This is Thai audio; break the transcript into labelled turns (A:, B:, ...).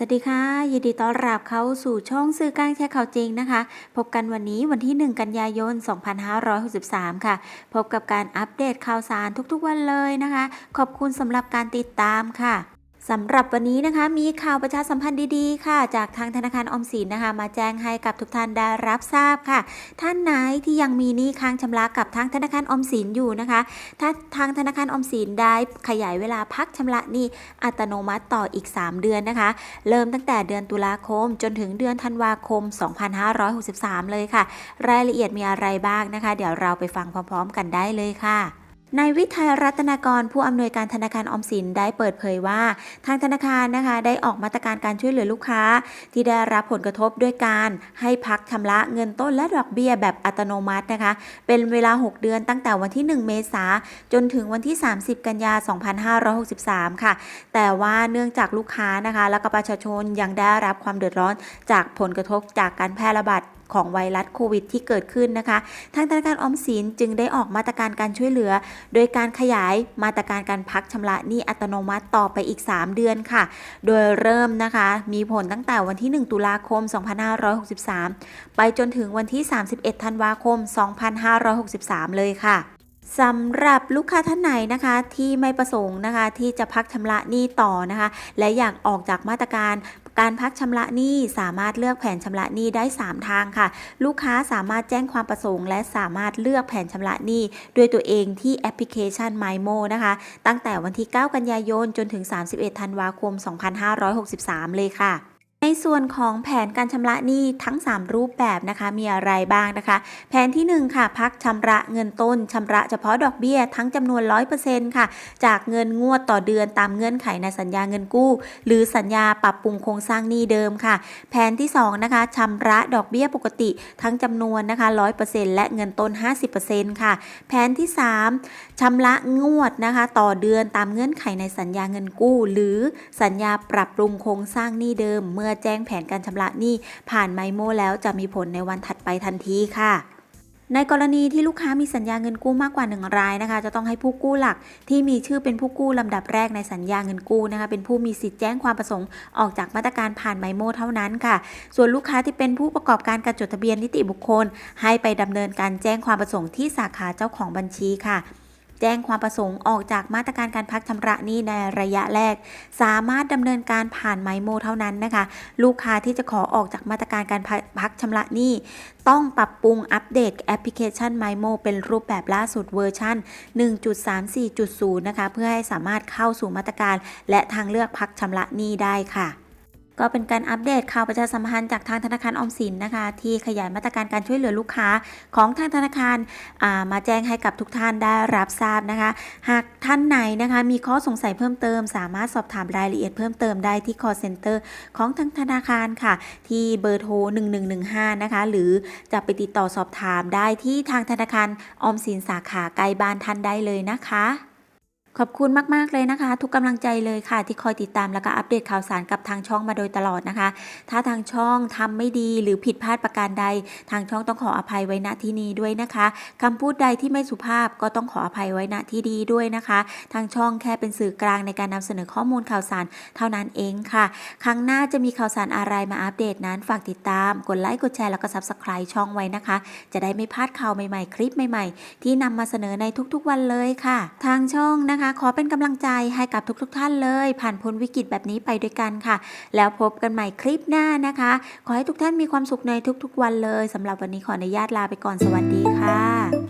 A: สวัสดีค่ะ ยินดีต้อนรับเข้าสู่ช่องสื่อกลางแชร์ข่าวจริงนะคะ พบกันวันนี้วันที่ 1 กันยายน 2563 ค่ะ พบกับการอัปเดตข่าวสารทุกๆวันเลยนะคะ ขอบคุณสำหรับการติดตามค่ะ สำหรับวันนี้นะคะมีข่าวประชาสัมพันธ์ดีๆ ค่ะ จากทางธนาคารอมสินนะคะ มาแจ้งให้กับทุกท่านได้รับทราบค่ะ ท่านไหนที่ยังมีหนี้ค้างชำระกับทางธนาคารอมสินอยู่นะคะถ้าทางธนาคารอมสินได้ขยายเวลาพักชำระหนี้อัตโนมัติต่ออีก 3 เดือนนะคะ เริ่มตั้งแต่เดือนตุลาคม จนถึงเดือนธันวาคม 2563 เลยค่ะ รายละเอียดมีอะไรบ้างนะคะ เดี๋ยวเราไปฟังพร้อมๆ กันได้เลยค่ะ นายวิทัยรัตนากรผู้อำนวยการธนาคารออมสินได้เปิดเผยว่า ทางธนาคารนะคะได้ออกมาตรการการช่วยเหลือลูกค้า ที่ได้รับผลกระทบด้วยการให้พักชำระเงินต้นและดอกเบี้ยแบบอัตโนมัตินะคะ เป็นเวลา 6 เดือนตั้งแต่วันที่ 1 เมษาจนถึงวันที่ 30 กันยา 2563 ค่ะ แต่ว่าเนื่องจากลูกค้านะคะ แล้วก็ประชาชนยังได้รับความเดือดร้อนจากผลกระทบจากการแพร่ระบาด ของไวรัสโควิดที่เกิดขึ้นนะคะ ทางธนาคารออมสินจึงได้ออกมาตรการการช่วยเหลือ โดยการขยายมาตรการการพักชำระหนี้อัตโนมัติต่อไปอีก 3 เดือนค่ะ โดยเริ่มนะคะมีผลตั้งแต่วันที่ 1 ตุลาคม 2563 ไปจนถึงวันที่ 31 ธันวาคม 2563 เลยค่ะสำหรับลูกค้าท่านไหนนะคะที่ไม่ประสงค์นะคะที่จะพักชำระหนี้ต่อนะคะ และอยากออกจากมาตรการ การพักชำระหนี้สามารถเลือกแผนชำระหนี้ได้ 3 ทางค่ะ ลูกค้าสามารถแจ้งความประสงค์ และสามารถเลือกแผนชำระหนี้ด้วยตัวเองที่แอปพลิเคชัน MyMo นะคะ ตั้งแต่วันที่ 9 กันยายนจนถึง 31 ธันวาคม 2563 เลยค่ะ ในส่วนของแผนการชำระหนี้ทั้ง 3 รูปแบบนะคะ มีอะไรบ้างนะคะ แผนที่ 1 ค่ะ พักชำระเงินต้นชำระเฉพาะดอกเบี้ยทั้งจำนวน 100%ค่ะ จากเงินงวดต่อเดือนตามเงื่อนไขในสัญญาเงินกู้ หรือสัญญาปรับปรุงโครงสร้างหนี้เดิมค่ะ แผนที่ 2 นะคะชำระดอกเบี้ยปกติทั้งจำนวนนะคะ 100%และเงินต้น 50%ค่ะ แผนที่ 3ชำระงวดนะคะ ต่อเดือนตามเงื่อนไขในสัญญาเงินกู้ หรือสัญญาปรับปรุงโครงสร้างหนี้เดิมเมื่อแจ้งแผนการชำระหนี้ผ่านไมโมแล้วจะมีผลในวันถัดไปทันทีค่ะในกรณีที่ลูกค้ามีสัญญาเงินกู้มากกว่า 1 รายนะคะ จะต้องให้ผู้กู้หลักที่มีชื่อเป็นผู้กู้ลำดับแรกในสัญญาเงินกู้นะคะ เป็นผู้มีสิทธิ์แจ้งความประสงค์ออกจากมาตรการผ่านไมโมเท่านั้นค่ะ ส่วนลูกค้าที่เป็นผู้ประกอบการการจดทะเบียนนิติบุคคล ให้ไปดำเนินการแจ้งความประสงค์ที่สาขาเจ้าของบัญชีค่ะ แจ้งความประสงค์ออกจากมาตรการการพักชำระหนี้ในระยะแรก สามารถดำเนินการผ่านไมโมเท่านั้นนะคะ ลูกค้าที่จะขอออกจากมาตรการการพักชำระหนี้ ต้องปรับปรุงอัปเดตแอปพลิเคชัน MyMo เป็นรูปแบบล่าสุดเวอร์ชัน1.34.0 นะคะ เพื่อให้สามารถเข้าสู่มาตรการ และทางเลือกพักชำระหนี้ได้ค่ะ ก็เป็นการอัปเดตข่าวประชาสัมพันธ์จากทางธนาคารออมสินนะคะ ที่ขยายมาตรการการช่วยเหลือลูกค้าของทางธนาคารามาแจ้งให้กับทุกท่านได้รับทราบนะคะ หากท่านไหนนะคะมีข้อสงสัยเพิ่มเติม สามารถสอบถามรายละเอียดเพิ่มเติมได้ที่ call center ของทางธนาคารค่ะ ที่เบอร์โทร 1115 นะคะ หรือจะไปติดต่อสอบถามได้ที่ทางธนาคารออมสินสาขาใกล้บ้านท่านได้เลยนะคะ ขอบคุณมาก ๆ เลยนะคะ ทุกกำลังใจเลยค่ะ ที่คอยติดตามแล้วก็อัปเดตข่าวสารกับทางช่องมาโดยตลอดนะคะ ถ้าทางช่องทำไม่ดีหรือผิดพลาดประการใด ทางช่องต้องขออภัยไว้ณที่นี้ด้วยนะคะคำพูดใดที่ไม่สุภาพก็ต้องขออภัยไว้ณที่ดีด้วยนะคะ ทางช่องแค่เป็นสื่อกลางในการนำเสนอข้อมูลข่าวสารเท่านั้นเองค่ะ ครั้งหน้าจะมีข่าวสารอะไรมาอัปเดตนั้นฝากติดตาม กดไลค์กดแชร์แล้วก็ subscribe ช่องไว้นะคะ จะได้ไม่พลาดข่าวใหม่ๆ คลิปใหม่ ๆ ที่นำมาเสนอในทุกๆวันเลยค่ะ ทางช่องนะคะขอเป็นกำลังใจให้กับทุกๆท่านเลย ผ่านพ้นวิกฤตแบบนี้ไปด้วยกันค่ะ แล้วพบกันใหม่คลิปหน้านะคะ ขอให้ทุกท่านมีความสุขในทุกๆ วันเลยสำหรับวันนี้ขออนุญาตลาไปก่อนสวัสดีค่ะ